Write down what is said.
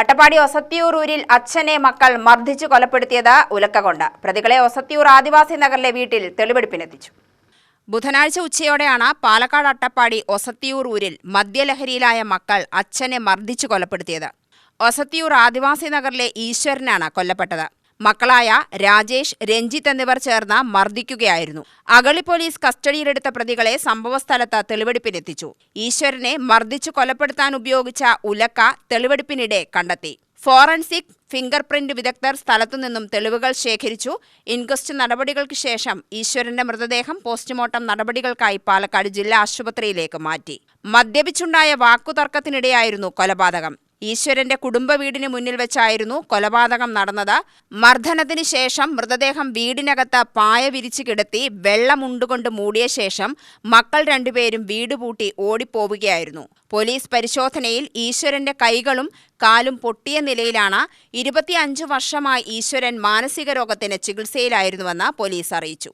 അട്ടപ്പാടി ഒസത്തിയൂർ ഊരിൽ അച്ഛനെ മക്കൾ മർദ്ദിച്ചു കൊലപ്പെടുത്തിയത് ഉലക്ക കൊണ്ട് പ്രതികളെ ഒസത്തിയൂർ ആദിവാസി നഗറിലെ വീട്ടിൽ തെളിവെടുപ്പിനെത്തിച്ചു. ബുധനാഴ്ച ഉച്ചയോടെയാണ് പാലക്കാട് അട്ടപ്പാടി ഒസത്തിയൂർ ഊരിൽ മദ്യലഹരിയിലായ മക്കൾ അച്ഛനെ മർദ്ദിച്ചു കൊലപ്പെടുത്തിയത്. ഒസത്തിയൂർ ആദിവാസി നഗറിലെ ഈശ്വരനാണ് കൊല്ലപ്പെട്ടത്. മക്കളായ രാജേഷ് രഞ്ജിത്ത് എന്നിവർ ചേർന്ന് മർദ്ദിക്കുകയായിരുന്നു. അഗളി പോലീസ് കസ്റ്റഡിയിലെടുത്ത പ്രതികളെ സംഭവസ്ഥലത്ത് തെളിവെടുപ്പിനെത്തിച്ചു. ഈശ്വരനെ മർദ്ദിച്ചു കൊലപ്പെടുത്താൻ ഉപയോഗിച്ച ഉലക്ക തെളിവെടുപ്പിനിടെ കണ്ടെത്തി. ഫോറൻസിക് ഫിംഗർ പ്രിന്റ് വിദഗ്ധർ സ്ഥലത്തുനിന്നും തെളിവുകൾ ശേഖരിച്ചു. ഇൻക്വസ്റ്റ് നടപടികൾക്ക് ശേഷം ഈശ്വരന്റെ മൃതദേഹം പോസ്റ്റ്മോർട്ടം നടപടികൾക്കായി പാലക്കാട് ജില്ലാ ആശുപത്രിയിലേക്ക് മാറ്റി. മദ്യപിച്ചുണ്ടായ വാക്കുതർക്കത്തിനിടെയായിരുന്നു കൊലപാതകം. ഈശ്വരന്റെ കുടുംബ വീടിന് മുന്നിൽ വെച്ചായിരുന്നു കൊലപാതകം നടന്നത്. മർദ്ദനത്തിന് ശേഷം മൃതദേഹം വീടിനകത്ത് പായ വിരിച്ചു കിടത്തി വെള്ളമുണ്ടുകൊണ്ട് മൂടിയ ശേഷം മക്കൾ രണ്ടുപേരും വീട് പൂട്ടി ഓടിപ്പോവുകയായിരുന്നു. പോലീസ് പരിശോധനയിൽ ഈശ്വരന്റെ കൈകളും കാലും പൊട്ടിയ നിലയിലാണ് ഇരുപത്തിയഞ്ച് വർഷമായി ഈശ്വരൻ മാനസിക രോഗത്തിന് ചികിത്സയിലായിരുന്നുവെന്ന് പോലീസ് അറിയിച്ചു.